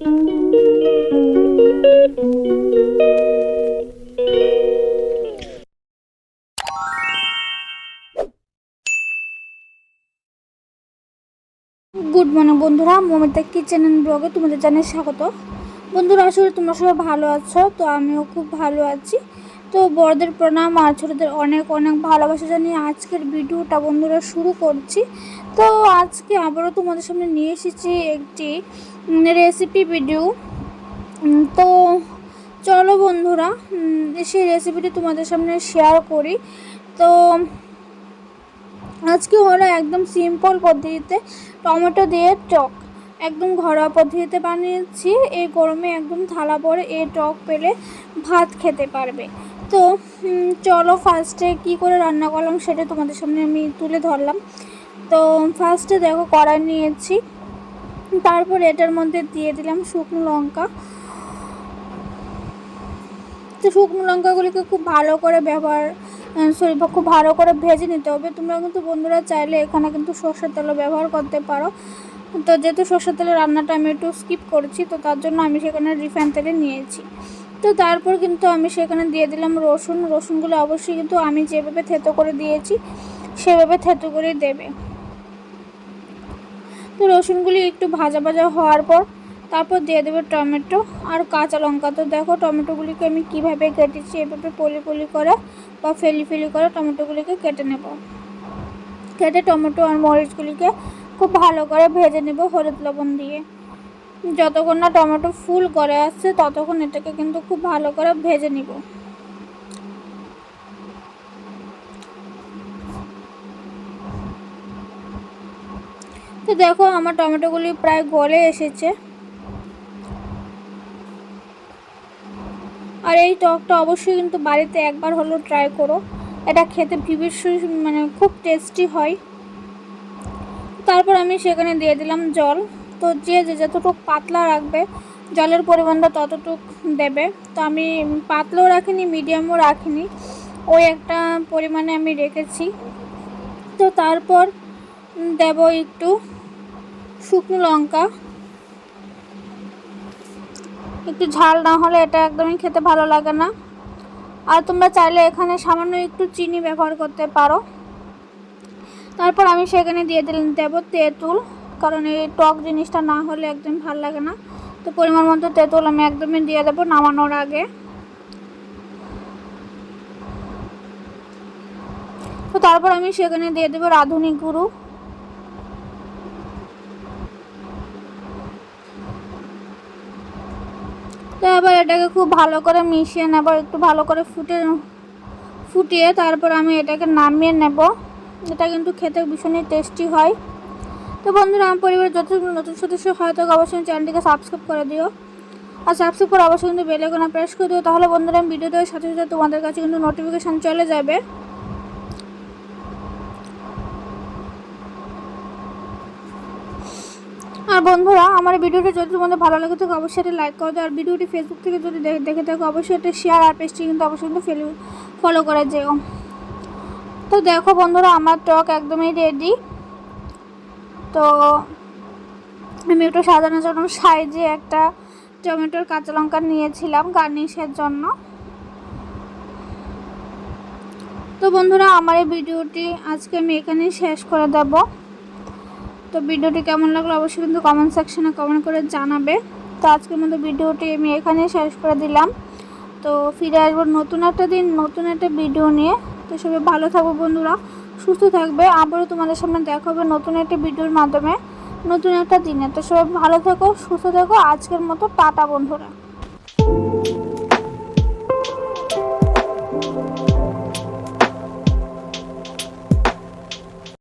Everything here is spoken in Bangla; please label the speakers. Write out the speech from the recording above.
Speaker 1: গুড মর্নিং বন্ধুরা, মমিতা কিচেন অ্যান্ড ব্লগে তোমাদের জানাই স্বাগত। বন্ধুরা আসলে তোমরা সবাই ভালো আছো, তো আমিও খুব ভালো আছি। তো বড়দের প্রণাম, আর ছোটোদের অনেক অনেক ভালোবাসা জানিয়ে আজকের ভিডিওটা বন্ধুরা শুরু করছি। তো আজকে আবারও তোমাদের সামনে নিয়ে এসেছি একটি রেসিপি ভিডিও তো চলো বন্ধুরা সেই রেসিপিটি তোমাদের সামনে শেয়ার করি। তো আজকে হলো একদম সিম্পল পদ্ধতিতে টমেটো দিয়ে টক, একদম ঘরোয়া পদ্ধতিতে বানিয়েছি। এই গরমে একদম থালা পরে এই টক পেলে ভাত খেতে পারবে। তো চলো ফার্স্টে কি করে রান্না করলাম সেটা তোমাদের সামনে আমি তুলে ধরলাম। তো ফার্স্টে দেখো কড়াই নিয়েছি, তারপর এটার মধ্যে দিয়ে দিলাম শুকনো লঙ্কা। তো শুকনো লঙ্কাগুলিকে খুব ভালো করে ব্যবহার সরি খুব ভালো করে ভেজে নিতে হবে। তোমরা কিন্তু বন্ধুরা চাইলে এখানে কিন্তু সর্ষের তেলও ব্যবহার করতে পারো। তো যেহেতু সর্ষের তেলের রান্নাটা আমি একটু স্কিপ করছি, তো তার জন্য আমি সেখানে রিফাইন তেলে নিয়েছি। তো তারপর কিন্তু আমি সেখানে দিয়ে দিলাম রসুন। রসুনগুলো অবশ্যই কিন্তু আমি যেভাবে থেতো করে দিয়েছি, সেভাবে থেতো করে দেবে। তো রসুনগুলি একটু ভাজা ভাজা হওয়ার পর তারপর দিয়ে দেবে টমেটো আর কাঁচা লঙ্কা। তো দেখো টমেটোগুলিকে আমি কীভাবে কেটেছি, এভাবে পলি পলি করে বা ফেলি ফেলি করে টমেটোগুলিকে কেটে নেব। কেটে টমেটো আর মরিচগুলিকে খুব ভালো করে ভেজে নেব হলুদ লবণ দিয়ে। যতক্ষণ না টমেটো ফুল করে আসছে, ততক্ষণ এটাকে কিন্তু খুব ভালো করে ভেজে নিব। তো দেখো, আমার টমেটোগুলি প্রায় গলে এসেছে। আর এই টকটা অবশ্যই কিন্তু বাড়িতে একবার হলেও ট্রাই করো। এটা খেতে ভীষণ মানে খুব টেস্টি হয়। তারপর আমি সেখানে দিয়ে দিলাম জল। তো যে যে যতটুকু পাতলা রাখবে, জলের পরিমাণটা ততটুক দেবে। তো আমি পাতলাও রাখিনি মিডিয়ামও রাখিনি। ওই একটা পরিমাণে আমি রেখেছি। তো তারপর দেব একটু শুকনো লঙ্কা। একটু ঝাল না হলে এটা একদমই খেতে ভালো লাগে না। আর তোমরা চাইলে এখানে সামান্য একটু চিনি ব্যবহার করতে পারো। তারপর আমি সেখানে দিয়ে দিলাম, দেবো তেঁতুল। কারণ এই টক জিনিসটা না হলে একদম ভালো লাগে না। তো পরিমাণ মতো তেঁতুল আমি একদমই দিয়ে দেবো নামানোর আগে। তো তারপর আমি সেখানে দিয়ে দেবো রাঁধুনি গুঁড়ো। তো এবার এটাকে খুব ভালো করে মিশিয়ে নেব, একটু ভালো করে ফুটে ফুটিয়ে তারপর আমি এটাকে নামিয়ে নেব। এটা কিন্তু খেতে ভীষণই টেস্টি হয়। তো বন্ধুরা, আমার পরিবারের যত নতুন সদস্য হয় তো অবশ্যই চ্যানেলটিকে সাবস্ক্রাইব করে দিও। আর সাবস্ক্রাইব করে অবশ্যই কিন্তু বেলেকোনা প্রেস করে দিও। তাহলে বন্ধুরা, আমি ভিডিও দেওয়ার সাথে সাথে তোমাদের কাছে কিন্তু নোটিফিকেশান চলে যাবে। আর বন্ধুরা, আমার ভিডিওটি যদি তোমাদের ভালো লাগে থাকে অবশ্যই এটা লাইক করে দাও। আর ভিডিওটি ফেসবুক থেকে যদি দেখে থাকো, অবশ্যই একটা শেয়ার আর পেজটি কিন্তু অবশ্যই কিন্তু ফলো করে যেও। তো দেখো বন্ধুরা, আমার টক একদমই রেডি তো আমি একটু সাজানোর জন্য সাইজে একটা টমেটোর কাঁচা লঙ্কা নিয়েছিলাম গার্নিশের জন্য। তো বন্ধুরা, আমার এই ভিডিওটি আজকে আমি এখানেই শেষ করে দেবো। তো ভিডিওটি কেমন লাগল অবশ্যই কিন্তু কমেন্ট সেকশনে কমেন্ট করে জানাবে। তো আজকের মতো ভিডিওটি আমি এখানেই শেষ করে দিলাম। তো ফিরে আসব নতুন একটা দিন, নতুন একটা ভিডিও নিয়ে। তো সবাই ভালো থাকব বন্ধুরা। সুস্থ থাকবে। আবারও তোমাদের সামনে দেখা হবে নতুন একটা ভিডিওর মাধ্যমে। নতুন একটা দিনে। তো সবাই ভালো থেকো, সুস্থ থেকো। আজকের মতো টাটা বন্ধুরা।